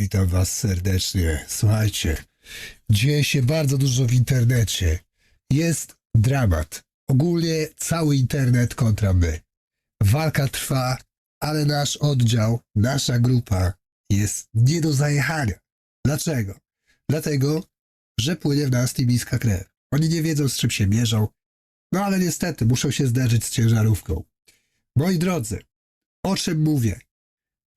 Witam was serdecznie. Słuchajcie, dzieje się bardzo dużo w internecie. Jest dramat. Ogólnie cały internet kontra my. Walka trwa, ale nasz oddział, nasza grupa jest nie do zajechania. Dlaczego? Dlatego, że płynie w nas tibijska krew. Oni nie wiedzą, z czym się mierzą, no ale niestety muszą się zderzyć z ciężarówką. Moi drodzy, o czym mówię?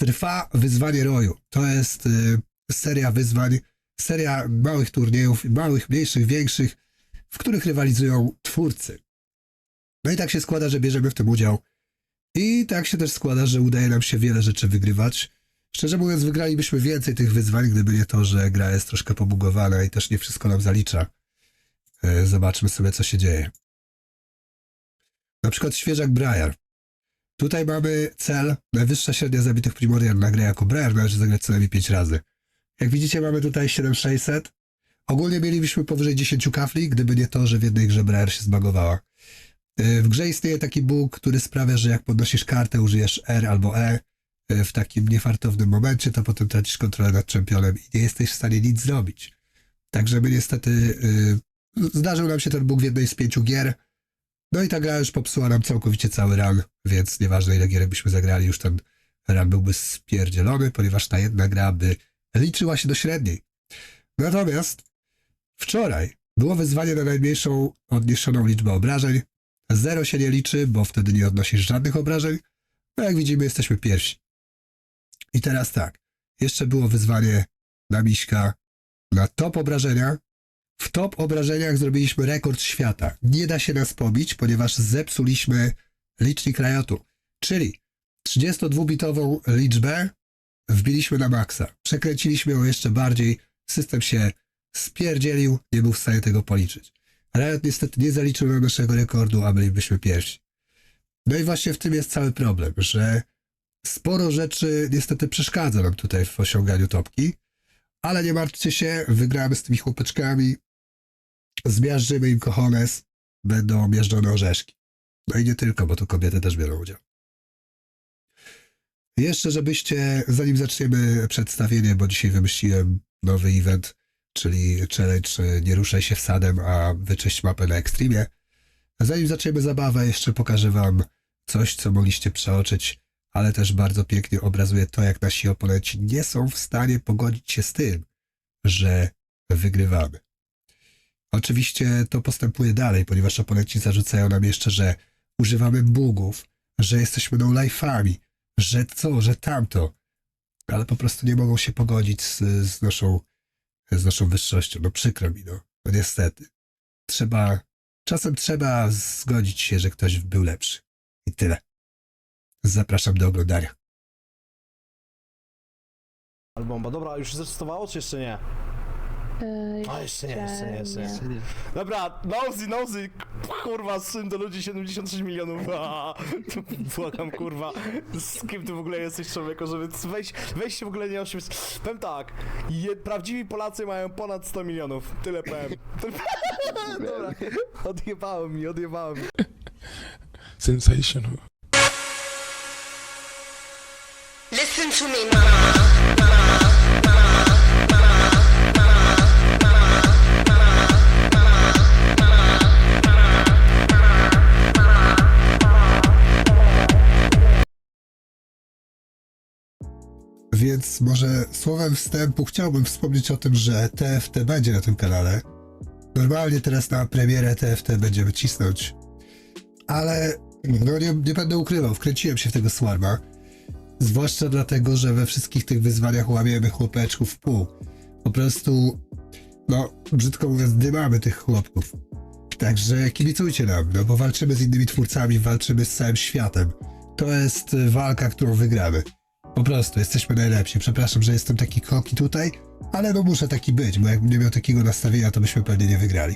Trwa wyzwanie roju. To jest y, seria wyzwań, seria małych turniejów, małych, mniejszych, większych, w których rywalizują twórcy. No i tak się składa, że bierzemy w tym udział. I tak się też składa, że udaje nam się wiele rzeczy wygrywać. Szczerze mówiąc, wygralibyśmy więcej tych wyzwań, gdyby nie to, że gra jest troszkę pobugowana i też nie wszystko nam zalicza. Y, Zobaczmy sobie, co się dzieje. Na przykład świeżak Briar. Tutaj mamy cel, najwyższa średnia zabitych Primordial na grę jako Briar należy zagrać co najmniej 5 razy. Jak widzicie mamy tutaj 7600. Ogólnie mielibyśmy powyżej 10 kafli, gdyby nie to, że w jednej grze Briar się zbagowała. Yy, W grze istnieje taki bóg, który sprawia, że jak podnosisz kartę, użyjesz R albo E yy, w takim niefartownym momencie, to potem tracisz kontrolę nad czempionem i nie jesteś w stanie nic zrobić. Także my niestety yy, zdarzył nam się ten bóg w jednej z pięciu gier. No i ta gra już popsuła nam całkowicie cały run, więc nieważne ile gierek byśmy zagrali, już ten run byłby spierdzielony, ponieważ ta jedna gra by liczyła się do średniej. Natomiast wczoraj było wyzwanie na najmniejszą odniesioną liczbę obrażeń. Zero się nie liczy, bo wtedy nie odnosisz żadnych obrażeń. No jak widzimy, jesteśmy pierwsi. I teraz tak, jeszcze było wyzwanie na Miśka na top obrażenia, w top obrażeniach zrobiliśmy rekord świata. Nie da się nas pobić, ponieważ zepsuliśmy licznik Riotu. Czyli 32-bitową liczbę wbiliśmy na maksa. Przekręciliśmy ją jeszcze bardziej. System się spierdzielił, nie był w stanie tego policzyć. Riot niestety nie zaliczył naszego rekordu, a bylibyśmy pierwsi. No i właśnie w tym jest cały problem, że sporo rzeczy niestety przeszkadza nam tutaj w osiąganiu topki, ale nie martwcie się, wygramy z tymi chłopeczkami, zmiażdżymy im kochones, będą miażdżone orzeszki. No i nie tylko, bo tu kobiety też biorą udział. Jeszcze, żebyście, zanim zaczniemy przedstawienie, bo dzisiaj wymyśliłem nowy event, czyli challenge e, nie ruszaj się wsadem, a wyczyść mapę na Extremie. Zanim zaczniemy zabawę, jeszcze pokażę wam coś, co mogliście przeoczyć, ale też bardzo pięknie obrazuje to, jak nasi oponenci nie są w stanie pogodzić się z tym, że wygrywamy. Oczywiście to postępuje dalej, ponieważ oponenci zarzucają nam jeszcze, że używamy bugów, że jesteśmy no-life'ami, że co, że tamto, ale po prostu nie mogą się pogodzić z, z, naszą, z naszą wyższością. No przykro mi, no, no niestety. Trzeba, czasem trzeba zgodzić się, że ktoś był lepszy. I tyle. Zapraszam do oglądania. Albomba. Dobra, już zrecytowało czy jeszcze nie? Yy, A jeszcze nie, jeszcze nie, jeszcze nie. Dobra, Nosy, Nosy, kurwa, syn do ludzi 76 milionów. A, Błagam, kurwa, z kim ty w ogóle jesteś człowieku, żeby weź, weź się w ogóle nie oszukać. Powiem tak, je, prawdziwi Polacy mają ponad 100 milionów, tyle powiem. Dobra, odjebało mi, odjebało mi. Sensational. Listen to me, mama. Więc może słowem wstępu chciałbym wspomnieć o tym, że TFT będzie na tym kanale. Normalnie teraz na premierę TFT będziemy cisnąć. Ale no nie, nie będę ukrywał, wkręciłem się w tego swarma. Zwłaszcza dlatego, że we wszystkich tych wyzwaniach łamiemy chłopeczków w pół. Po prostu, no, brzydko mówiąc, dymamy tych chłopków. Także kibicujcie nam, no bo walczymy z innymi twórcami, walczymy z całym światem. To jest walka, którą wygramy. Po prostu, jesteśmy najlepsi. Przepraszam, że jestem taki koki tutaj, ale no muszę taki być, bo jakbym nie miał takiego nastawienia, to byśmy pewnie nie wygrali.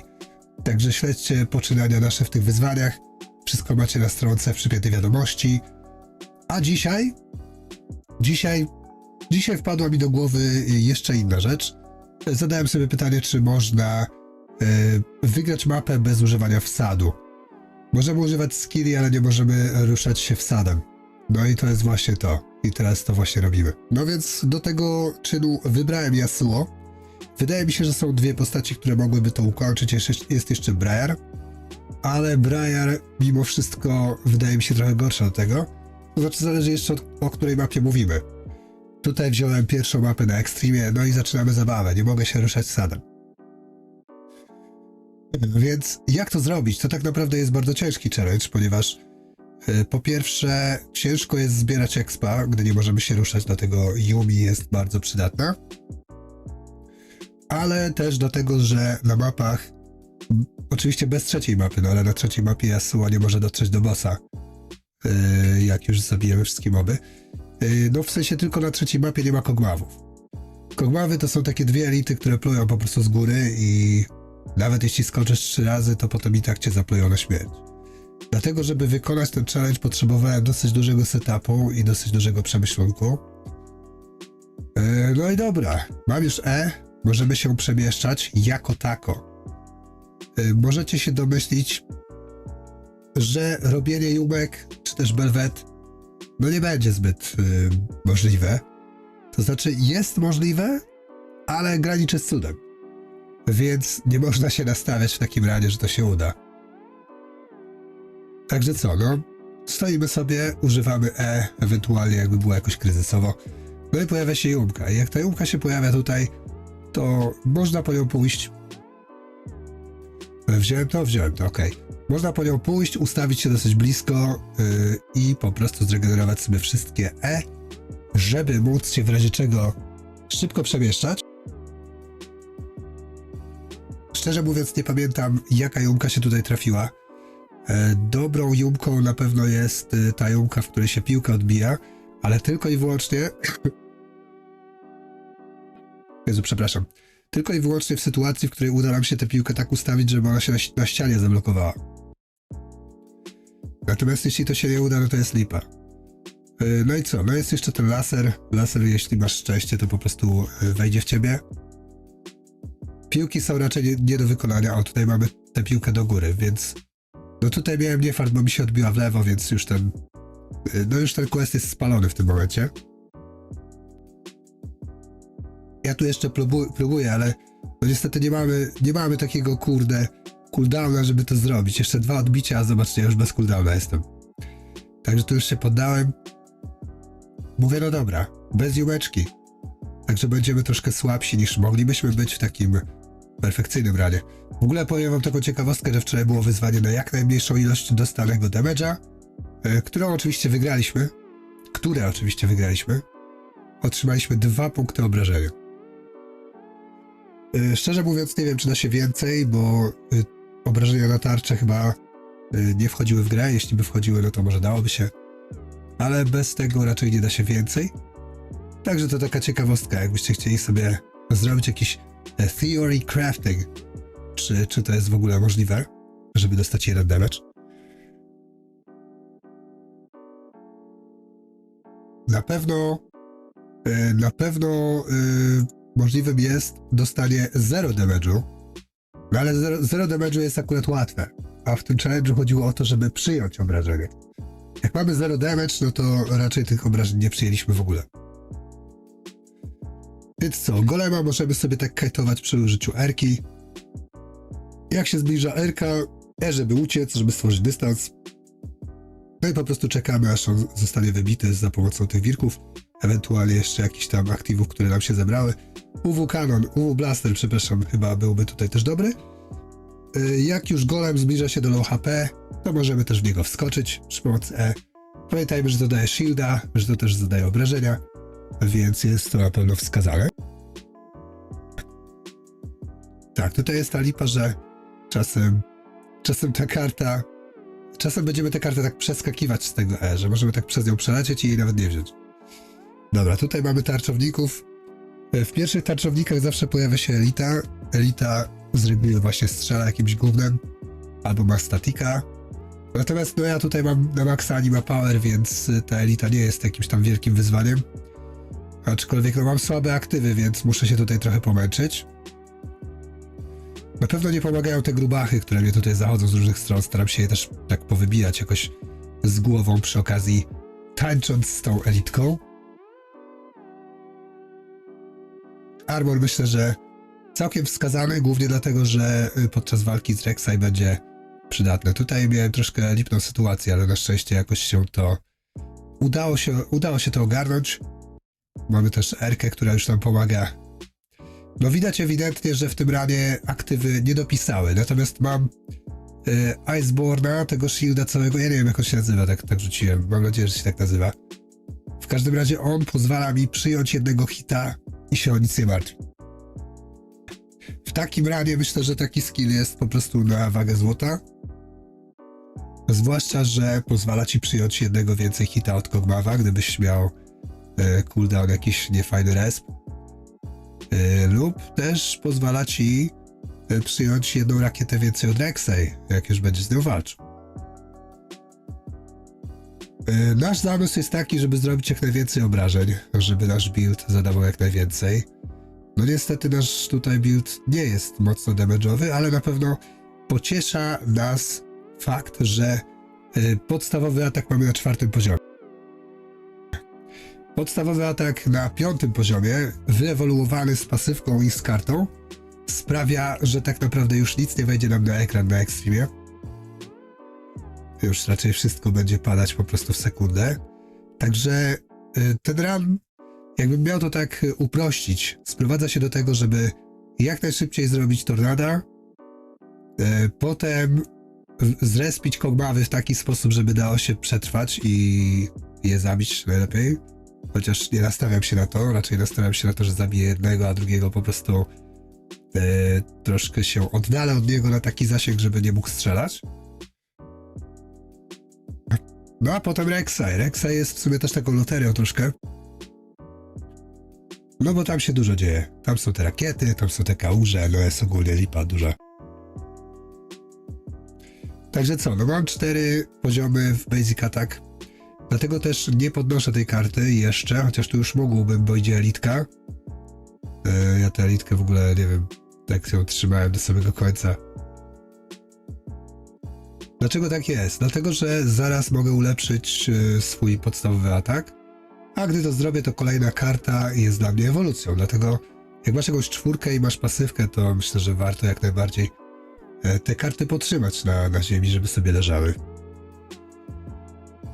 Także śledźcie poczynania nasze w tych wyzwaniach. Wszystko macie na stronce w przypiętej wiadomości. A dzisiaj? Dzisiaj, dzisiaj wpadła mi do głowy jeszcze inna rzecz. Zadałem sobie pytanie, czy można e, wygrać mapę bez używania wsadu. Możemy używać skilli, ale nie możemy ruszać się wsadem. No i to jest właśnie to. I teraz to właśnie robimy. No więc do tego czynu wybrałem Yasuo. Wydaje mi się, że są dwie postaci, które mogłyby to ukończyć. Jest, jeszcze Briar. Ale Briar mimo wszystko wydaje mi się trochę gorsza do tego. To znaczy zależy jeszcze od, o której mapie mówimy. Tutaj wziąłem pierwszą mapę na Extremie, no i zaczynamy zabawę. Nie mogę się ruszać sadem. Więc jak to zrobić? To tak naprawdę jest bardzo ciężki challenge, ponieważ po pierwsze ciężko jest zbierać expa, gdy nie możemy się ruszać, dlatego Yumi jest bardzo przydatna. Ale też dlatego, że na mapach, oczywiście bez trzeciej mapy, no ale na trzeciej mapie Yasuo nie może dotrzeć do bossa, y, jak już zabijemy wszystkie moby. Y, No w sensie tylko na trzeciej mapie nie ma kogmawów. Kogmawy to są takie dwie elity, które plują po prostu z góry i nawet jeśli skoczysz trzy razy, to potem i tak cię zaplują na śmierć. Dlatego, żeby wykonać ten challenge, potrzebowałem dosyć dużego setupu i dosyć dużego przemyślunku. E, No i dobra, mam już E, możemy się przemieszczać jako tako. E, Możecie się domyślić, że robienie jumek, czy też belwet, no nie będzie zbyt y, możliwe. To znaczy, jest możliwe, ale graniczy z cudem. Więc nie można się nastawiać w takim razie, że to się uda. Także co, no, stoimy sobie, używamy E, ewentualnie jakby było jakoś kryzysowo. No i pojawia się jumka. I jak ta jumka się pojawia tutaj, to można po nią pójść. E, Wziąłem to, wziąłem to, okej. Można po nią pójść, ustawić się dosyć blisko yy, i po prostu zregenerować sobie wszystkie E, żeby móc się w razie czego szybko przemieszczać. Szczerze mówiąc, nie pamiętam, jaka jumka się tutaj trafiła. E, Dobrą jumką na pewno jest y, ta jumka, w której się piłka odbija, ale tylko i wyłącznie. Jezu, przepraszam. Tylko i wyłącznie w sytuacji, w której uda nam się tę piłkę tak ustawić, żeby ona się na, ścianie zablokowała. Natomiast jeśli to się nie uda, no to jest lipa. Y, No i co? No jest jeszcze ten laser. Laser, jeśli masz szczęście, to po prostu wejdzie w ciebie. Piłki są raczej nie, nie do wykonania. O, tutaj mamy tę piłkę do góry, więc... No tutaj miałem niefart, bo mi się odbiła w lewo, więc już ten... y, No już ten quest jest spalony w tym momencie. Ja tu jeszcze próbu- próbuję, ale no niestety nie mamy, nie mamy takiego kurde cooldowna, żeby to zrobić. Jeszcze dwa odbicia, a zobaczcie, ja już bez cooldowna jestem. Także tu już się poddałem. Mówię, no dobra, bez jumeczki. Także będziemy troszkę słabsi niż moglibyśmy być w takim perfekcyjnym ranie. W ogóle powiem wam taką ciekawostkę, że wczoraj było wyzwanie na jak najmniejszą ilość dostanego damage'a, e, którą oczywiście wygraliśmy. Które oczywiście wygraliśmy. Otrzymaliśmy dwa punkty obrażenia. E, Szczerze mówiąc, nie wiem, czy da się więcej, bo y, obrażenia na tarczę chyba nie wchodziły w grę. Jeśli by wchodziły, no to może dałoby się. Ale bez tego raczej nie da się więcej. Także to taka ciekawostka, jakbyście chcieli sobie zrobić jakiś e, theory crafting. Czy, czy to jest w ogóle możliwe, żeby dostać jeden damage? Na pewno e, na pewno e, możliwym jest dostanie 0 damage'u, no ale 0, 0 damage'u jest akurat łatwe, a w tym challenge'u chodziło o to, żeby przyjąć obrażenie. Jak mamy 0 damage, no to raczej tych obrażeń nie przyjęliśmy w ogóle. Więc co, golema możemy sobie tak kajtować przy użyciu erki. Jak się zbliża erka, e, żeby uciec, żeby stworzyć dystans. No i po prostu czekamy, aż on zostanie wybity za pomocą tych wirków. Ewentualnie jeszcze jakichś tam aktywów, które nam się zebrały. UW Canon, UW Blaster, przepraszam, chyba byłby tutaj też dobry. Y, Jak już golem zbliża się do low HP, to możemy też w niego wskoczyć przy pomocy E. Pamiętajmy, że to daje shielda, że to też zadaje obrażenia, więc jest to na pewno wskazane. Tak, tutaj jest ta lipa, że czasem, czasem ta karta, czasem będziemy tę kartę tak przeskakiwać z tego E, że możemy tak przez nią przelecieć i jej nawet nie wziąć. Dobra, tutaj mamy tarczowników. E, W pierwszych tarczownikach zawsze pojawia się elita. Elita z reguły właśnie strzela jakimś gównem albo ma statika. Natomiast no ja tutaj mam na maksa anima power, więc ta elita nie jest jakimś tam wielkim wyzwaniem. Aczkolwiek no mam słabe aktywy, więc muszę się tutaj trochę pomęczyć. Na pewno nie pomagają te grubachy, które mnie tutaj zachodzą z różnych stron. Staram się je też tak powybijać jakoś z głową przy okazji tańcząc z tą elitką. Armor myślę, że całkiem wskazany, głównie dlatego, że y, podczas walki z Rek'Sai będzie przydatne. Tutaj miałem troszkę lipną sytuację, ale na szczęście jakoś się to udało się, udało się to ogarnąć. Mamy też Erkę, która już nam pomaga. No widać ewidentnie, że w tym ranie aktywy nie dopisały, natomiast mam y, Iceborna, tego shielda całego, ja nie wiem jak on się nazywa, tak, tak rzuciłem, mam nadzieję, że się tak nazywa. W każdym razie on pozwala mi przyjąć jednego hita i się o nic nie martwi. W takim ranie myślę, że taki skill jest po prostu na wagę złota. Zwłaszcza, że pozwala ci przyjąć jednego więcej hita od Kogmawa, gdybyś miał cooldown jakiś niefajny resp. E, lub też pozwala ci e, przyjąć jedną rakietę więcej od Rek'Sai, jak już będziesz z nią walczył. E, Nasz zamysł jest taki, żeby zrobić jak najwięcej obrażeń, żeby nasz build zadawał jak najwięcej. No niestety nasz tutaj build nie jest mocno damage'owy, ale na pewno pociesza nas fakt, że podstawowy atak mamy na czwartym poziomie. Podstawowy atak na piątym poziomie, wyewoluowany z pasywką i z kartą, sprawia, że tak naprawdę już nic nie wejdzie nam na ekran na Extremie. Już raczej wszystko będzie padać po prostu w sekundę. Także y, ten run, jakbym miał to tak uprościć, sprowadza się do tego, żeby jak najszybciej zrobić tornada, y, potem zrespić kogmawy w taki sposób, żeby dało się przetrwać i je zabić najlepiej. Chociaż nie nastawiam się na to, raczej nastawiam się na to, że zabiję jednego, a drugiego po prostu e, troszkę się oddalę od niego na taki zasięg, żeby nie mógł strzelać. No a potem Rek'Sai. Rek'Sai jest w sumie też taką loterią troszkę. No bo tam się dużo dzieje. Tam są te rakiety, tam są te kałuże, no jest ogólnie lipa duża. Także co, no mam cztery poziomy w Basic Attack. Dlatego też nie podnoszę tej karty jeszcze, chociaż tu już mógłbym, bo idzie elitka. E, ja tę elitkę w ogóle nie wiem, tak ją trzymałem do samego końca. Dlaczego tak jest? Dlatego, że zaraz mogę ulepszyć e, swój podstawowy atak, a gdy to zrobię, to kolejna karta jest dla mnie ewolucją. Dlatego jak masz jakąś czwórkę i masz pasywkę, to myślę, że warto jak najbardziej e, te karty podtrzymać na, na ziemi, żeby sobie leżały.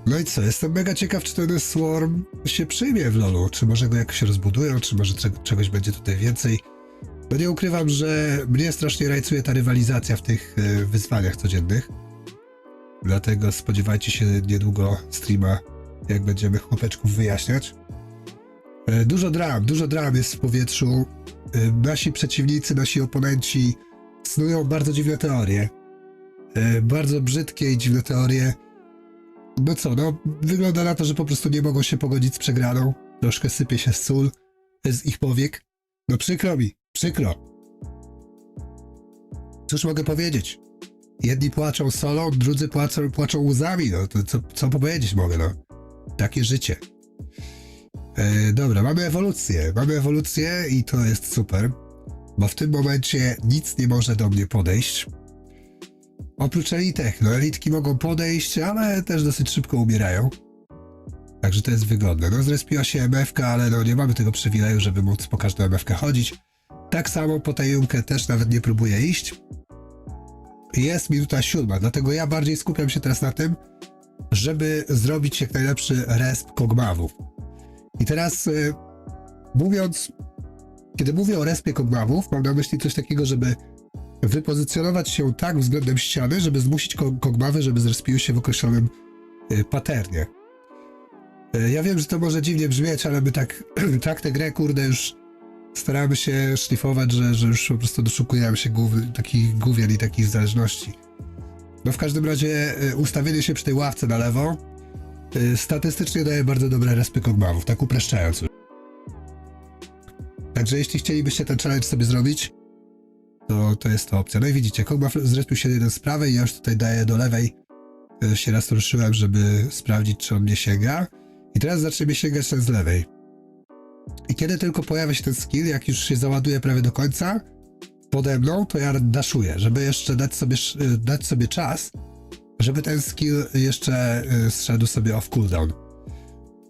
No i co, jestem mega ciekaw, czy ten Swarm się przyjmie w LoLu, czy może go jakoś rozbudują, czy może cze- czegoś będzie tutaj więcej. No nie ukrywam, że mnie strasznie rajcuje ta rywalizacja w tych e, wyzwaniach codziennych. Dlatego spodziewajcie się niedługo streama, jak będziemy chłopeczków wyjaśniać. E, Dużo dram, dużo dram jest w powietrzu. E, Nasi przeciwnicy, nasi oponenci snują bardzo dziwne teorie. Bardzo brzydkie i dziwne teorie. No co, no wygląda na to, że po prostu nie mogą się pogodzić z przegraną. Troszkę sypie się sól z ich powiek. No przykro mi, przykro. Cóż mogę powiedzieć? Jedni płaczą solą, drudzy płaczą, płaczą łzami, no to co, co powiedzieć mogę, no. Takie życie. E, dobra, mamy ewolucję. Mamy ewolucję i to jest super, bo w tym momencie nic nie może do mnie podejść. Oprócz elitek, no elitki mogą podejść, ale też dosyć szybko umierają. Także to jest wygodne. No zrespiła się MFK, ale no nie mamy tego przywileju, żeby móc po każdą MFK chodzić. Tak samo po tajumkę też nawet nie próbuję iść. Jest minuta siódma, dlatego ja bardziej skupiam się teraz na tym, żeby zrobić jak najlepszy resp kogmawów. I teraz y, mówiąc, kiedy mówię o respie kogmawów, mam na myśli coś takiego, żeby wypozycjonować się tak względem ściany, żeby zmusić ko- kogmawy, żeby zrespiły się w określonym y, paternie. Y, ja wiem, że to może dziwnie brzmieć, ale my tak, tak tę grę, kurde, już staramy się szlifować, że, że już po prostu doszukujemy się głów, takich główien i takich zależności. No w każdym razie y, ustawienie się przy tej ławce na lewo statystycznie daje bardzo dobre respy kogmawów, tak upraszczając. Także jeśli chcielibyście ten challenge sobie zrobić, to, to jest to opcja. No i widzicie, Kogmaw zrespił się jeden z prawej, ja już tutaj daję do lewej. Się raz ruszyłem, żeby sprawdzić, czy on mnie sięga. I teraz zacznie sięgać ten z lewej. I kiedy tylko pojawia się ten skill, jak już się załaduje prawie do końca, pode mną, to ja daszuję, żeby jeszcze dać sobie, e, dać sobie czas, żeby ten skill jeszcze e, zszedł sobie off cooldown.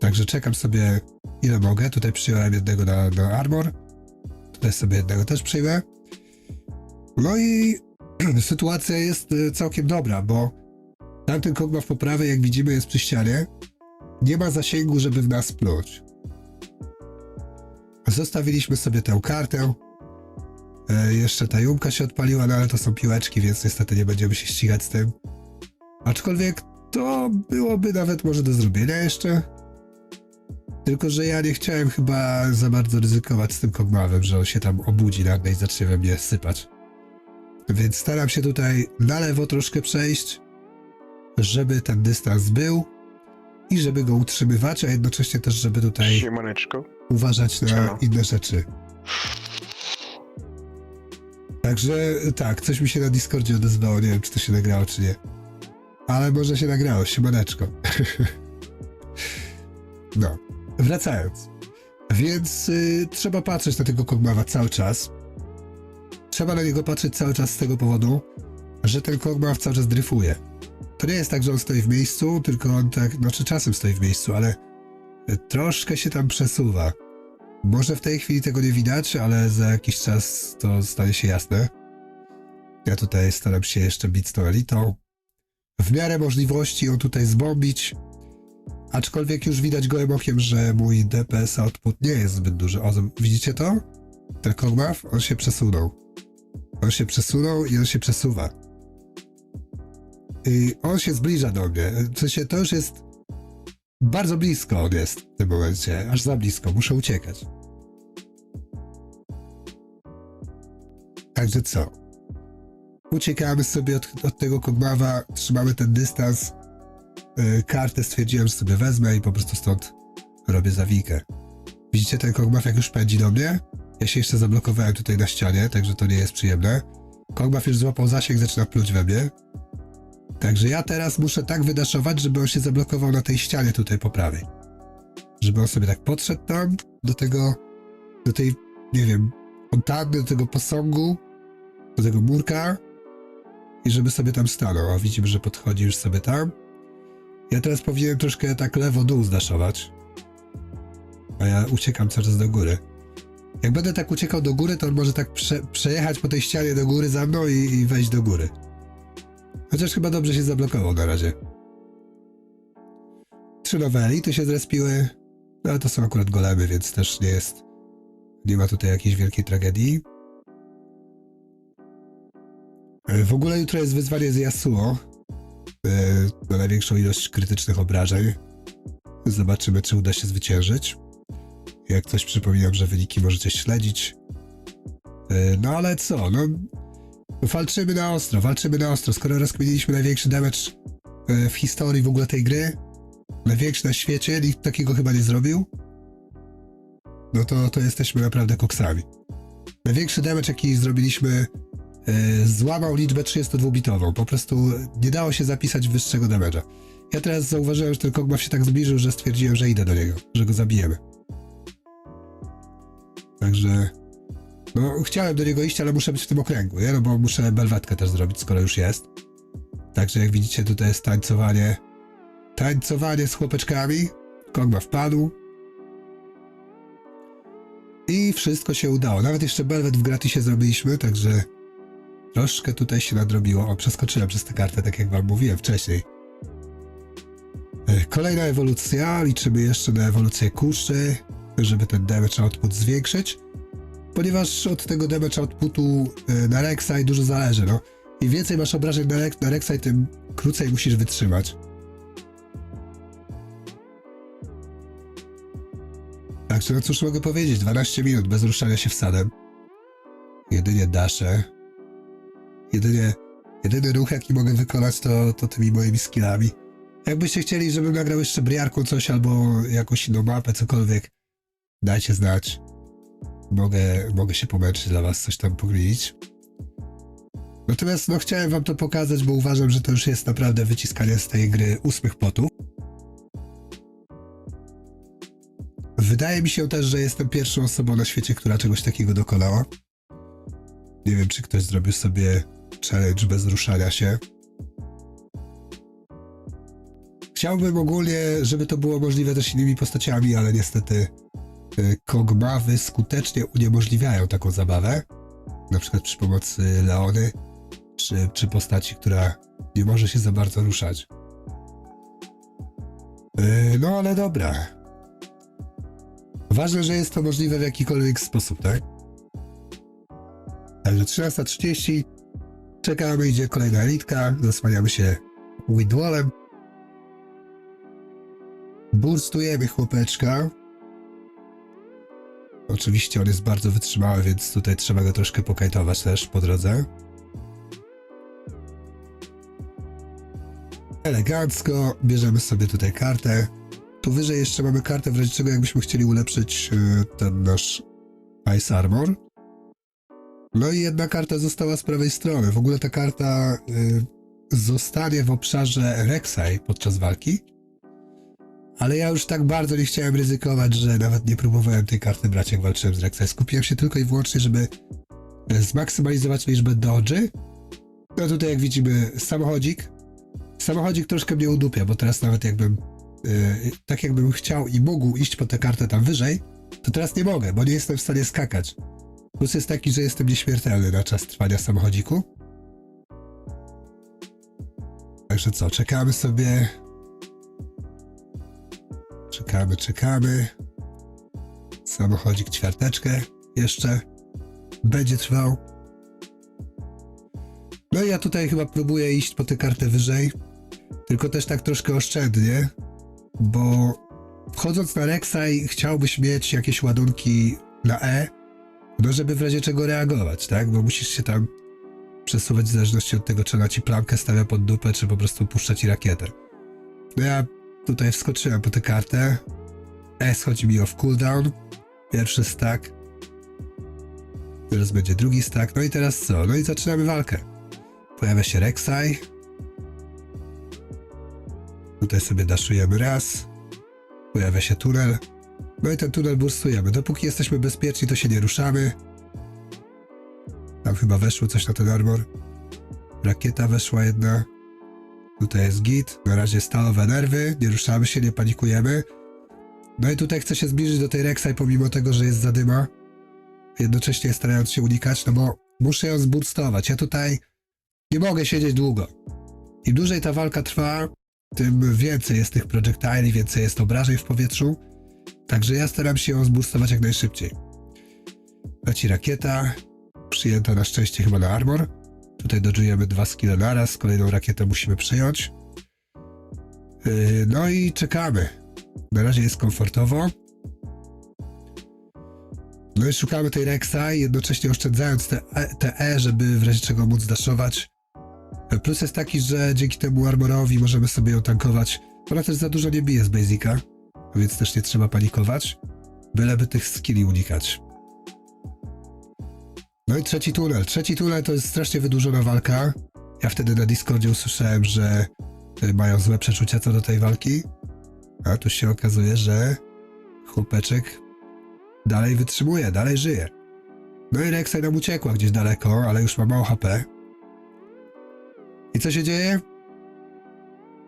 Także czekam sobie ile mogę. Tutaj przyjąłem jednego na, na armor. Tutaj sobie jednego też przyjmę. No i sytuacja jest y, całkiem dobra, bo tamten kogma w poprawie, jak widzimy, jest przy ścianie. Nie ma zasięgu, żeby w nas pluć. Zostawiliśmy sobie tę kartę. E, jeszcze ta jumka się odpaliła, no ale to są piłeczki, więc niestety nie będziemy się ścigać z tym. Aczkolwiek to byłoby nawet może do zrobienia jeszcze. Tylko, że ja nie chciałem chyba za bardzo ryzykować z tym kogmawem, że on się tam obudzi nagle i zacznie we mnie sypać. Więc staram się tutaj na lewo troszkę przejść, żeby ten dystans był i żeby go utrzymywać, a jednocześnie też, żeby tutaj Siemaneczko. uważać na Siema. inne rzeczy. Także tak, coś mi się na Discordzie odezwało, nie wiem czy to się nagrało czy nie. Ale może się nagrało, siemaneczko. no, wracając. Więc y, trzeba patrzeć na tego Kogmawa cały czas. Trzeba na niego patrzeć cały czas z tego powodu, że ten Kogmaw cały czas dryfuje. To nie jest tak, że on stoi w miejscu, tylko on tak, znaczy czasem stoi w miejscu, ale troszkę się tam przesuwa. Może w tej chwili tego nie widać, ale za jakiś czas to stanie się jasne. Ja tutaj staram się jeszcze bić tą elitą. W miarę możliwości ją tutaj zbombić. Aczkolwiek już widać gołym okiem, że mój DPS output nie jest zbyt duży. O, widzicie to? Ten Kogmaw? On się przesunął. On się przesunął i on się przesuwa. I on się zbliża do mnie. W sensie to już jest bardzo blisko on jest w tym momencie, aż za blisko, muszę uciekać. Także co? Uciekamy sobie od, od tego kogmawa, trzymamy ten dystans. Yy, kartę stwierdziłem, że sobie wezmę i po prostu stąd robię zawikę. Widzicie ten kogmaw jak już pędzi do mnie? Ja się jeszcze zablokowałem tutaj na ścianie, także to nie jest przyjemne. Kogmaw już złapał zasięg, zaczyna pluć we mnie. Także ja teraz muszę tak wydaszować, żeby on się zablokował na tej ścianie tutaj po prawej. Żeby on sobie tak podszedł tam, do tego, do tej, nie wiem, fontanny, do tego posągu, do tego murka i żeby sobie tam stanął. O, widzimy, że podchodzi już sobie tam. Ja teraz powinienem troszkę tak lewo-dół zdaszować. A ja uciekam czas do góry. Jak będę tak uciekał do góry, to on może tak prze, przejechać po tej ścianie do góry za mną i, i wejść do góry. Chociaż chyba dobrze się zablokował na razie. Trzy nowe elity się zrespiły, no ale to są akurat golemy, więc też nie jest... Nie ma tutaj jakiejś wielkiej tragedii. W ogóle jutro jest wyzwanie z Yasuo. e, Na największą ilość krytycznych obrażeń. Zobaczymy, czy uda się zwyciężyć. Jak coś przypominam, że wyniki możecie śledzić. E, No ale co, no Walczymy na ostro, walczymy na ostro. Skoro rozkminiliśmy największy damage e, w historii w ogóle tej gry, największy na świecie, nikt takiego chyba nie zrobił, no to, to jesteśmy naprawdę koksami. Największy damage, jaki zrobiliśmy, e, złamał liczbę 32-bitową. Po prostu nie dało się zapisać wyższego damage'a. Ja teraz zauważyłem, że ten Kogmaw się tak zbliżył, że stwierdziłem, że idę do niego, że go zabijemy. Także no, chciałem do niego iść, ale muszę być w tym okręgu, nie? No bo muszę belwetkę też zrobić, skoro już jest. Także jak widzicie, tutaj jest tańcowanie. Tańcowanie z chłopeczkami. Kogma wpadł. I wszystko się udało. Nawet jeszcze belwet w gratisie zrobiliśmy, także troszkę tutaj się nadrobiło. O, przeskoczyłem przez tę kartę, tak jak wam mówiłem wcześniej. E, Kolejna ewolucja. Liczymy jeszcze na ewolucję kuszy, żeby ten damage output zwiększyć ponieważ od tego damage outputu y, na Rek'Sai dużo zależy, no. Im więcej masz obrażeń na, Rek- na Rek'Sai, tym krócej musisz wytrzymać. Także no cóż mogę powiedzieć, 12 minut bez ruszania się wsadem. Jedynie dasze. Jedynie, jedyny ruch jaki mogę wykonać to, to tymi moimi skillami. Jakbyście chcieli, żebym nagrał jeszcze briarką coś albo jakąś inną mapę, cokolwiek, dajcie znać mogę, mogę się pomęczyć dla was, coś tam pogminić. Natomiast no, chciałem wam to pokazać, bo uważam, że to już jest naprawdę wyciskanie z tej gry ósmych potów. Wydaje mi się też, że jestem pierwszą osobą na świecie, która czegoś takiego dokonała. Nie wiem, czy ktoś zrobił sobie challenge bez ruszania się. Chciałbym ogólnie, żeby to było możliwe też innymi postaciami, ale niestety kogmawy skutecznie uniemożliwiają taką zabawę. Na przykład przy pomocy Leony, czy, czy postaci, która nie może się za bardzo ruszać. Y, No ale dobra. Ważne, że jest to możliwe w jakikolwiek sposób, tak? Także 13.30 czekamy, idzie kolejna elitka, zasłaniamy się widwallem. Burstujemy chłopeczka. Oczywiście on jest bardzo wytrzymały, więc tutaj trzeba go troszkę pokajtować też po drodze. Elegancko, bierzemy sobie tutaj kartę. Tu wyżej jeszcze mamy kartę, w razie czego jakbyśmy chcieli ulepszyć e, ten nasz Ice Armor. No i jedna karta została z prawej strony. W ogóle ta karta y, zostanie w obszarze Rek'Sai podczas walki. Ale ja już tak bardzo nie chciałem ryzykować, że nawet nie próbowałem tej karty brać, jak walczyłem z Rek'Sai. Skupiłem się tylko i wyłącznie, żeby e, zmaksymalizować liczbę dodge'y. No tutaj jak widzimy samochodzik. Samochodzik troszkę mnie udupia, bo teraz nawet jakbym y, tak jakbym chciał i mógł iść po tę kartę tam wyżej, to teraz nie mogę, bo nie jestem w stanie skakać. Plus jest taki, że jestem nieśmiertelny na czas trwania samochodziku. Także co, czekamy sobie. Czekamy, czekamy. Samochodzik ćwiarteczkę jeszcze będzie trwał. No i ja tutaj chyba próbuję iść po tę kartę wyżej. Tylko też tak troszkę oszczędnie, bo wchodząc na Rek'Sai chciałbyś mieć jakieś ładunki na E, no żeby w razie czego reagować, tak? Bo musisz się tam przesuwać w zależności od tego, czy ona ci plamkę stawia pod dupę, czy po prostu puszcza ci rakietę. No ja tutaj wskoczyłem po tę kartę. S chodzi mi o cooldown. Pierwszy stack. Teraz będzie drugi stack. No i teraz co? No i zaczynamy walkę. Pojawia się Rek'Sai. Tutaj sobie daszujemy raz. Pojawia się tunel. No i ten tunel bursujemy. Dopóki jesteśmy bezpieczni, to się nie ruszamy. Tam chyba weszło coś na ten armor. Rakieta weszła jedna. Tutaj jest git. Na razie stalowe nerwy. Nie ruszamy się, nie panikujemy. No i tutaj chcę się zbliżyć do tej Rek'Sai, pomimo tego, że jest zadyma. Jednocześnie starając się unikać, no bo muszę ją zburstować. Ja tutaj nie mogę siedzieć długo. Im dłużej ta walka trwa, tym więcej jest tych projectili, więcej jest obrażeń w powietrzu. Także ja staram się ją zboostować jak najszybciej. Leci rakieta, przyjęta na szczęście chyba na armor. Tutaj dodżujemy dwa skille naraz, kolejną rakietę musimy przejąć. Yy, no i czekamy. Na razie jest komfortowo. No i szukamy tej Rexa, jednocześnie oszczędzając te E, te e żeby w razie czego móc daszować. Plus jest taki, że dzięki temu armorowi możemy sobie ją tankować. Ona też za dużo nie bije z Basica, więc też nie trzeba panikować. Byleby tych skilli unikać. No i trzeci tunel. Trzeci tunel to jest strasznie wydłużona walka. Ja wtedy na Discordzie usłyszałem, że y, mają złe przeczucia co do tej walki. A tu się okazuje, że chłopeczek dalej wytrzymuje, dalej żyje. No i Rek'Sai nam uciekła gdzieś daleko, ale już ma mało HP. I co się dzieje?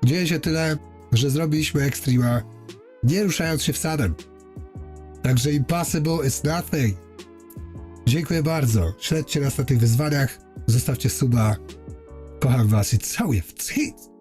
Dzieje się tyle, że zrobiliśmy Extrema nie ruszając się wsadem. Także impossible is nothing. Dziękuję bardzo. Śledźcie nas na tych wyzwaniach. Zostawcie suba. Kocham was i całuję w cyc.